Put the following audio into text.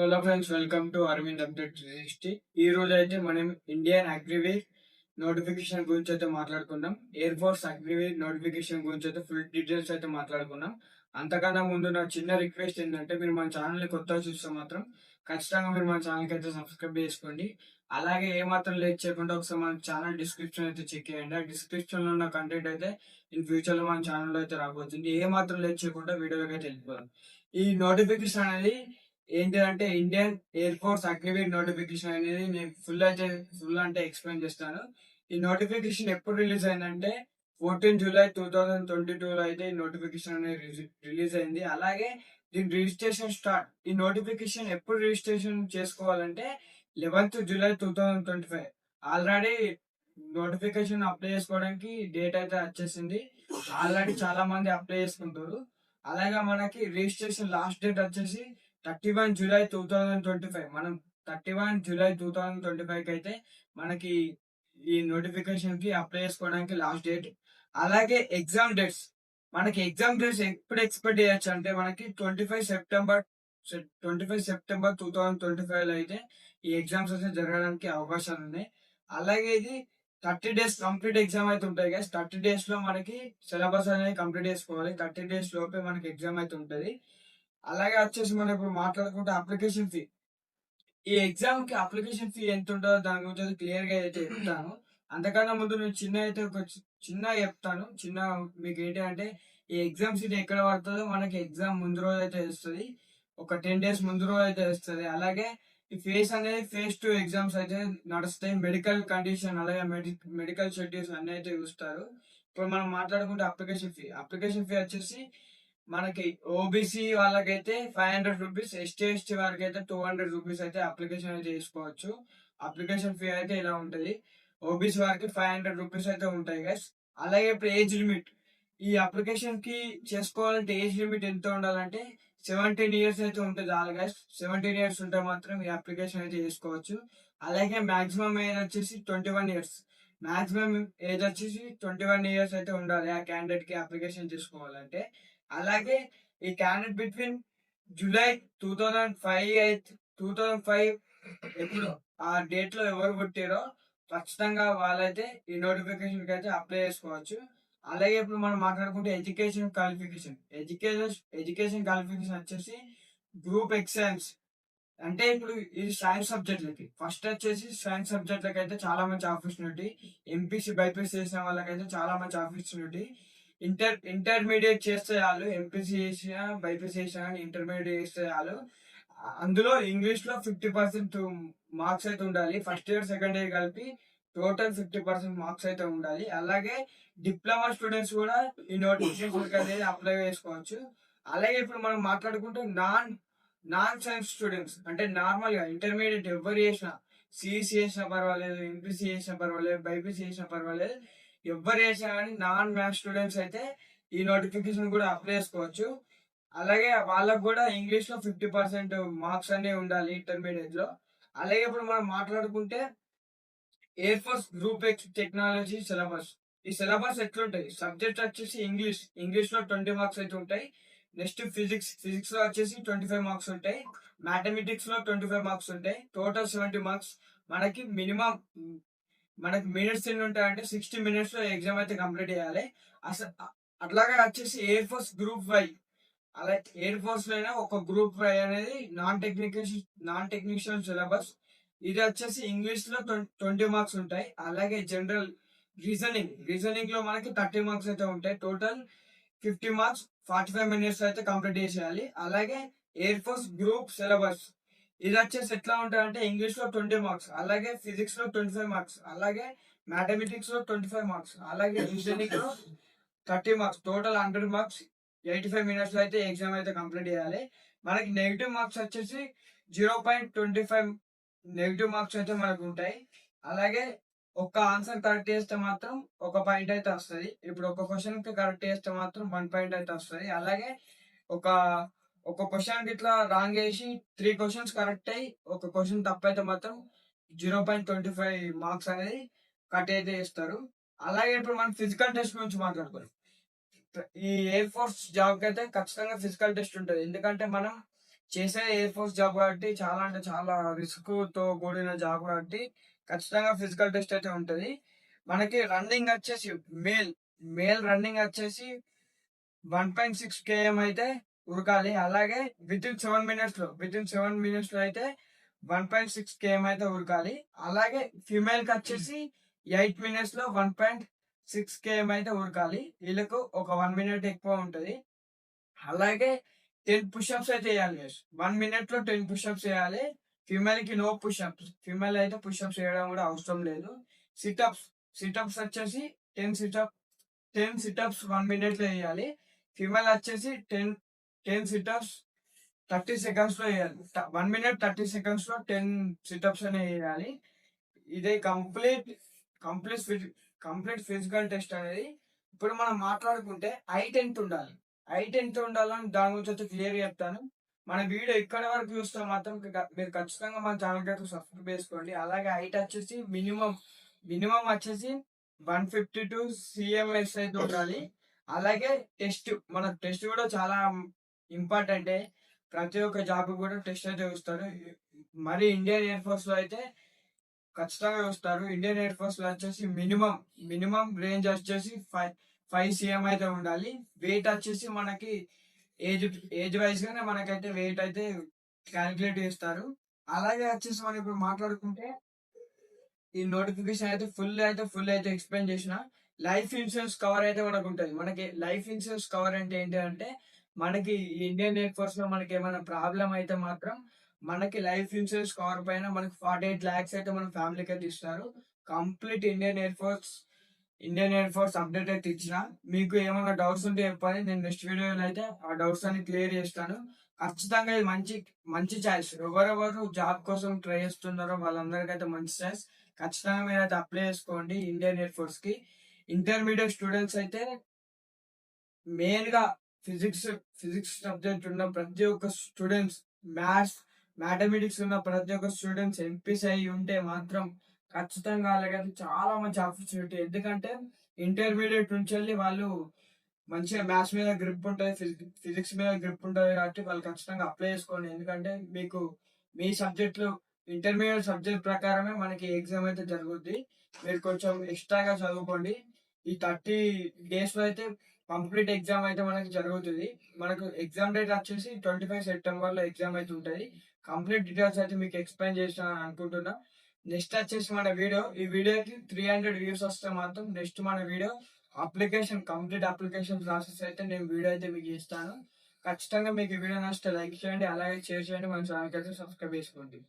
Hello friends welcome to Arvind update three ఈ రోజు అయితే మనం ఇండియన్ అగ్రివేర్ నోటిఫికేషన్ గురించి అయితే మాట్లాడుకుందాం. ఎయిర్ ఫోర్స్ అగ్రివేర్ నోటిఫికేషన్ గురించి అయితే ఫుల్ డీటెయిల్స్ అయితే మాట్లాడుకున్నాం అంతకన్నా ముందు నా చిన్న రిక్వెస్ట్ ఏంటంటే మీరు మన ఛానల్ కొత్తగా చూస్తే మాత్రం ఖచ్చితంగా మీరు మన ఛానల్కి అయితే సబ్స్క్రైబ్ చేసుకోండి. అలాగే ఏ మాత్రం లేట్ చేయకుండా ఒకసారి మన ఛానల్ డిస్క్రిప్షన్ అయితే చెక్ చేయండి. ఆ డిస్క్రిప్షన్లో ఉన్న కంటెంట్ అయితే ఇన్ ఫ్యూచర్లో మన ఛానల్ అయితే రాబోతుంది. ఏ మాత్రం లేట్ చేయకుండా వీడియోలోకి అయితే వెళ్ళిపోదాం. ఈ నోటిఫికేషన్ అనేది ఏంటంటే ఇండియన్ ఎయిర్ ఫోర్స్ అగ్రివేట్ నోటిఫికేషన్ అనేది నేను ఫుల్ అయితే ఫుల్ అంటే ఎక్స్ప్లెయిన్ చేస్తాను. ఈ నోటిఫికేషన్ ఎప్పుడు రిలీజ్ అయిందంటే fourteen July two thousand twenty టూలో అయితే ఈ నోటిఫికేషన్ అనేది రిలీజ్ అయింది. అలాగే దీని రిజిస్ట్రేషన్ స్టార్ట్ ఈ నోటిఫికేషన్ ఎప్పుడు రిజిస్ట్రేషన్ చేసుకోవాలంటే eleventh July two thousand twenty five already notification apply చేసుకోవడానికి డేట్ అయితే వచ్చేసింది. ఆల్రెడీ చాలా మంది అప్లై చేసుకుంటారు. అలాగే మనకి రిజిస్ట్రేషన్ లాస్ట్ డేట్ వచ్చేసి thirty one July two thousand twenty five. మనం thirty one July two thousand twenty ఫైవ్కి అయితే మనకి ఈ నోటిఫికేషన్కి అప్లై చేసుకోవడానికి లాస్ట్ డేట్. అలాగే ఎగ్జామ్ డేట్స్. మనకి ఎగ్జామ్ డేట్స్ ఎప్పుడు ఎక్స్పెక్ట్ చేయొచ్చు అంటే మనకి twenty five September twenty five September two thousand twenty ఫైవ్లో అయితే ఈ ఎగ్జామ్స్ అయితే జరగడానికి అవకాశాలు ఉన్నాయి. అలాగే ఇది థర్టీ డేస్ కంప్లీట్ ఎగ్జామ్ అయితే ఉంటాయి కదా థర్టీ డేస్లో మనకి సిలబస్ అనేది కంప్లీట్ చేసుకోవాలి. థర్టీ డేస్ లోపే మనకి ఎగ్జామ్ అయితే ఉంటుంది. అలాగే వచ్చేసి మనం ఇప్పుడు మాట్లాడుకుంటే అప్లికేషన్ ఫీ ఈ ఎగ్జామ్కి అప్లికేషన్ ఫీ ఎంత ఉంటుందో దాని గురించి క్లియర్గా అయితే చెప్తాను. అంతకన్నా ముందు నేను చిన్న అయితే ఒక చిన్న చెప్తాను. చిన్న మీకు ఏంటి అంటే ఈ ఎగ్జామ్ సీట్ ఎక్కడ పడుతుందో మనకి ఎగ్జామ్ ముందు రోజు అయితే వస్తుంది. ఒక టెన్ డేస్ ముందు రోజు అయితే వస్తుంది. అలాగే ఈ ఫేస్ అనేది ఫేస్ టు ఎగ్జామ్స్ అయితే నడుస్తాయి. మెడికల్ కండిషన్ అలాగే మెడికల్ షెడ్యూల్స్ అన్ని అయితే చూస్తారు. ఇప్పుడు మనం మాట్లాడుకుంటే అప్లికేషన్ ఫీ అప్లికేషన్ ఫీ వచ్చేసి మనకి ఓబీసీ వాళ్ళకైతే five hundred rupees ST ST వారికి అయితే టూ హండ్రెడ్ రూపీస్ అయితే అప్లికేషన్ అయితే చేసుకోవచ్చు. అప్లికేషన్ ఫీ అయితే ఇలా ఉంటుంది. ఓబీసీ వారికి ఫైవ్ హండ్రెడ్ రూపీస్ అయితే ఉంటాయి గైస్ అలాగే ఇప్పుడు ఏజ్ లిమిట్ ఈ అప్లికేషన్కి చేసుకోవాలంటే ఏజ్ లిమిట్ ఎంత ఉండాలంటే సెవెంటీన్ ఇయర్స్ అయితే ఉంటుంది ఆల్ గైస్ సెవెంటీన్ ఇయర్స్ ఉంటే మాత్రం ఈ అప్లికేషన్ అయితే చేసుకోవచ్చు. అలాగే మాక్సిమం ఏజ్ వచ్చేసి twenty one years maximum age వచ్చేసి ట్వంటీ వన్ ఇయర్స్ అయితే ఉండాలి ఆ క్యాండిడేట్కి అప్లికేషన్ చేసుకోవాలంటే. అలాగే ఈ candidate between July two thousand five eighth two thousand five ఎప్పుడు ఆ డేట్లో ఎవరు పుట్టారో ఖచ్చితంగా వాళ్ళైతే ఈ నోటిఫికేషన్కి అయితే అప్లై చేసుకోవచ్చు. అలాగే ఇప్పుడు మనం మాట్లాడుకుంటే education qualification. Education education qualification వచ్చేసి గ్రూప్ ఎగ్జామ్స్. అంటే ఇప్పుడు ఇది సైన్స్ సబ్జెక్ట్లకి. ఫస్ట్ వచ్చేసి సైన్స్ సబ్జెక్ట్లకి అయితే చాలా మంచి ఆపర్చునిటీ. ఎంపీసీ బైపీసీ చేసిన వాళ్ళకైతే చాలా మంచి ఆపర్చునిటీ. ఇంటర్ ఇంటర్మీడియట్ చేస్తే చాలు ఎంపీసీ చేసినా బైపీసీ చేసినా కానీ ఇంటర్మీడియట్ చేస్తే చాలు. అందులో ఇంగ్లీష్లో ఫిఫ్టీ పర్సెంట్ మార్క్స్ అయితే ఉండాలి. ఫస్ట్ ఇయర్ సెకండ్ ఇయర్ కలిపి టోటల్ ఫిఫ్టీ పర్సెంట్ మార్క్స్ అయితే ఉండాలి. అలాగే డిప్లొమా స్టూడెంట్స్ కూడా ఈ నోటిఫికేషన్ అనేది అప్లై చేసుకోవచ్చు. అలాగే ఇప్పుడు మనం మాట్లాడుకుంటే నాన్ నాన్ సైన్స్ స్టూడెంట్స్ అంటే నార్మల్గా ఇంటర్మీడియట్ ఎవరు చేసినా సిఈసి చేసినా పర్వాలేదు ఎంపీసీ చేసినా పర్వాలేదు బైపీసీ చేసినా పర్వాలేదు ఎవరు చేసినా కానీ నాన్ మ్యాథ్స్ స్టూడెంట్స్ అయితే ఈ నోటిఫికేషన్ కూడా అప్లై చేసుకోవచ్చు. అలాగే వాళ్ళకు కూడా ఇంగ్లీష్లో ఫిఫ్టీ పర్సెంట్ మార్క్స్ అనేవి ఉండాలి ఇంటర్మీడియట్లో అలాగే ఇప్పుడు మనం మాట్లాడుకుంటే air force group X technology syllabus ఈ సిలబస్ ఎట్లుంటాయి? సబ్జెక్ట్ వచ్చేసి ఇంగ్లీష్. ఇంగ్లీష్లో ట్వంటీ మార్క్స్ అయితే ఉంటాయి. నెక్స్ట్ ఫిజిక్స్ ఫిజిక్స్లో వచ్చేసి ట్వంటీ ఫైవ్ మార్క్స్ ఉంటాయి. మ్యాథమెటిక్స్లో ట్వంటీ ఫైవ్ మార్క్స్ ఉంటాయి. టోటల్ సెవెంటీ మార్క్స్ మనకి మినిమం మనకి మినిట్స్ ఎన్ని ఉంటాయంటే సిక్స్టీ మినిట్స్లో ఎగ్జామ్ అయితే కంప్లీట్ చేయాలి. అసలు అట్లాగే వచ్చేసి ఎయిర్ ఫోర్స్ గ్రూప్ వై. అలా ఎయిర్ ఫోర్స్లో అయినా ఒక గ్రూప్ ఫైవ్ అనేది non technical non technical syllabus. ఇది వచ్చేసి ఇంగ్లీష్లో ట్వంటీ మార్క్స్ ఉంటాయి. అలాగే జనరల్ రీజనింగ్ రీజనింగ్లో మనకి థర్టీ మార్క్స్ అయితే ఉంటాయి. Total fifty marks forty five minutes అయితే కంప్లీట్ చేసేయాలి. అలాగే ఎయిర్ ఫోర్స్ గ్రూప్ సిలబస్. ఇది వచ్చేసి ఎట్లా ఉంటాయంటే ఇంగ్లీష్లో ట్వంటీ మార్క్స్ అలాగే ఫిజిక్స్లో ట్వంటీ ఫైవ్ మార్క్స్ అలాగే మ్యాథమెటిక్స్లో ట్వంటీ ఫైవ్ మార్క్స్ అలాగే ఇంజనీరింగ్లో thirty marks total hundred marks eighty five మినిట్స్లో అయితే ఎగ్జామ్ అయితే కంప్లీట్ చేయాలి. మనకి నెగిటివ్ మార్క్స్ వచ్చేసి zero point twenty five negative marks అయితే మనకు ఉంటాయి. అలాగే ఒక్క ఆన్సర్ కరెక్ట్ చేస్తే మాత్రం ఒక పాయింట్ అయితే వస్తుంది. ఇప్పుడు ఒక క్వశ్చన్కి కరెక్ట్ చేస్తే మాత్రం వన్ పాయింట్ అయితే వస్తుంది. అలాగే ఒక ఒక క్వశ్చన్ ఇట్లా రాంగ్ వేసి త్రీ క్వశ్చన్స్ కరెక్ట్ అయ్యి ఒక క్వశ్చన్ తప్పైతే మాత్రం zero point twenty five marks అనేది కట్ అయితే ఇస్తారు అలాగే ఇప్పుడు మనం ఫిజికల్ టెస్ట్ గురించి మాట్లాడుకోవాలి ఈ ఎయిర్ ఫోర్స్ జాబ్కి అయితే ఖచ్చితంగా ఫిజికల్ టెస్ట్ ఉంటుంది. ఎందుకంటే మనం చేసే ఎయిర్ ఫోర్స్ జాబ్ కాబట్టి చాలా అంటే చాలా రిస్క్తో కూడిన జాబ్ కాబట్టి ఖచ్చితంగా ఫిజికల్ టెస్ట్ అయితే ఉంటుంది. మనకి రన్నింగ్ వచ్చేసి మేల్ మేల్ రన్నింగ్ వచ్చేసి one point six K M అయితే ఉరకాలి. అలాగే విత్ ఇన్ సెవెన్ మినిట్స్లో విత్ ఇన్ సెవెన్ మినిట్స్లో అయితే వన్ పాయింట్ సిక్స్ కేఎం అయితే ఉరకాలి. అలాగే ఫిమేల్కి వచ్చేసి ఎయిట్ మినిట్స్లో వన్ పాయింట్ సిక్స్ కేఎం అయితే ఉరకాలి. వీళ్ళకు ఒక వన్ మినిట్ ఎక్కువ ఉంటుంది. అలాగే టెన్ పుషప్స్ అయితే వేయాలి వన్ మినిట్లో టెన్ పుషప్స్ వేయాలి ఫిమేల్కి నో పుషప్స్ ఫిమేల్ అయితే పుషప్స్ వేయడం కూడా అవసరం లేదు. సిటప్స్ సిటప్స్ వచ్చేసి ten situp ten situps one మినిట్లో వేయాలి ఫిమేల్ వచ్చేసి టెన్ టెన్ సిటప్స్ థర్టీ సెకండ్స్లో వేయాలి వన్ మినిట్ థర్టీ సెకండ్స్లో టెన్ సిటప్స్ అనే వేయాలి ఇదే complete complete complete physical test అనేది. ఇప్పుడు మనం మాట్లాడుకుంటే హైట్ ఎంత ఉండాలి? హైట్ ఎంత ఉండాలని దాని గురించి అయితే క్లియర్ చెప్తాను. మన వీడియో ఇక్కడ వరకు చూస్తే మాత్రం మీరు ఖచ్చితంగా మన ఛానల్ అయితే సబ్స్క్రైబ్ చేసుకోండి. అలాగే హైట్ వచ్చేసి మినిమం మినిమం వచ్చేసి one fifty two C M S అయితే ఉండాలి. అలాగే టెస్ట్ మన టెస్ట్ కూడా చాలా ఇంపార్టెంట్ ప్రతి ఒక్క జాబ్ కూడా టెస్ట్ అయితే చూస్తారు. మరి ఇండియన్ ఎయిర్ ఫోర్స్లో అయితే ఖచ్చితంగా చూస్తారు. ఇండియన్ ఎయిర్ ఫోర్స్లో వచ్చేసి మినిమం మినిమం రేంజ్ వచ్చేసి ఫైవ్ ఫైవ్ సిఎం అయితే ఉండాలి. వెయిట్ వచ్చేసి మనకి ఏజ్ ఏజ్ వైజ్ గానే మనకైతే వెయిట్ అయితే క్యాలిక్యులేట్ చేస్తారు. అలాగే వచ్చేసి మనం ఇప్పుడు మాట్లాడుకుంటే ఈ నోటిఫికేషన్ అయితే ఫుల్ అయితే ఫుల్ అయితే ఎక్స్ప్లెయిన్ చేసిన. లైఫ్ ఇన్సూరెన్స్ కవర్ అయితే మనకు ఉంటుంది. మనకి లైఫ్ ఇన్సూరెన్స్ కవర్ అంటే ఏంటి అంటే మనకి ఇండియన్ ఎయిర్ ఫోర్స్లో మనకి ఏమైనా ప్రాబ్లం అయితే మాత్రం మనకి లైఫ్ ఇన్సూరెన్స్ కవర్ పైన మనకి ఫార్టీ ఎయిట్ ల్యాక్స్ అయితే మన ఫ్యామిలీకి అయితే ఇస్తారు complete Indian air force Indian air force update అయితే ఇచ్చిన. మీకు ఏమైనా డౌట్స్ ఉంటే చెప్పాలి నేను నెక్స్ట్ వీడియోలో అయితే ఆ డౌట్స్ అన్ని క్లియర్ చేస్తాను. ఖచ్చితంగా ఇది మంచి మంచి ఛాయిస్ ఎవరెవరు జాబ్ కోసం ట్రై చేస్తున్నారో వాళ్ళందరికీ అయితే మంచి ఛాయిస్ ఖచ్చితంగా మీరు అయితే అప్లై చేసుకోండి ఇండియన్ ఎయిర్ ఫోర్స్కి. ఇంటర్మీడియట్ స్టూడెంట్స్ అయితే మెయిన్గా ఫిజిక్స్ ఫిజిక్స్ సబ్జెక్ట్ ఉన్న ప్రతి ఒక్క స్టూడెంట్స్ మ్యాథ్స్ మ్యాథమెటిక్స్ ఉన్న ప్రతి ఒక్క స్టూడెంట్స్ ఎంపీస్ అయి ఉంటే మాత్రం ఖచ్చితంగా వాళ్ళకైతే చాలా మంచి ఆపర్చునిటీ. ఎందుకంటే ఇంటర్మీడియట్ నుంచి వెళ్ళి వాళ్ళు మంచిగా మ్యాథ్స్ మీద గ్రిప్ ఉంటుంది ఫిజిక్స్ మీద గ్రిప్ ఉంటుంది కాబట్టి వాళ్ళు ఖచ్చితంగా అప్లై చేసుకోండి. ఎందుకంటే మీకు మీ సబ్జెక్టులు ఇంటర్మీడియట్ సబ్జెక్ట్ ప్రకారమే మనకి ఎగ్జామ్ అయితే జరుగుద్ది. మీరు కొంచెం ఎక్స్ట్రాగా చదువుకోండి. ఈ థర్టీ డేస్లో అయితే కంప్లీట్ ఎగ్జామ్ అయితే మనకి జరుగుతుంది. మనకు ఎగ్జామ్ డేట్ వచ్చేసి ట్వంటీ ఫైవ్ సెప్టెంబర్లో ఎగ్జామ్ అయితే ఉంటుంది. కంప్లీట్ డీటెయిల్స్ అయితే మీకు ఎక్స్ప్లెయిన్ చేసిన అనుకుంటున్నా. నెక్స్ట్ వచ్చేసి మన వీడియో. ఈ వీడియోకి త్రీ హండ్రెడ్ వ్యూస్ వస్తే మాత్రం నెక్స్ట్ మన video application complete application process అయితే నేను వీడియో అయితే మీకు ఇస్తాను. ఖచ్చితంగా మీకు వీడియో నచ్చితే లైక్ చేయండి అలాగే షేర్ చేయండి. మన ఛానల్కి అయితే సబ్స్క్రైబ్ చేసుకోండి.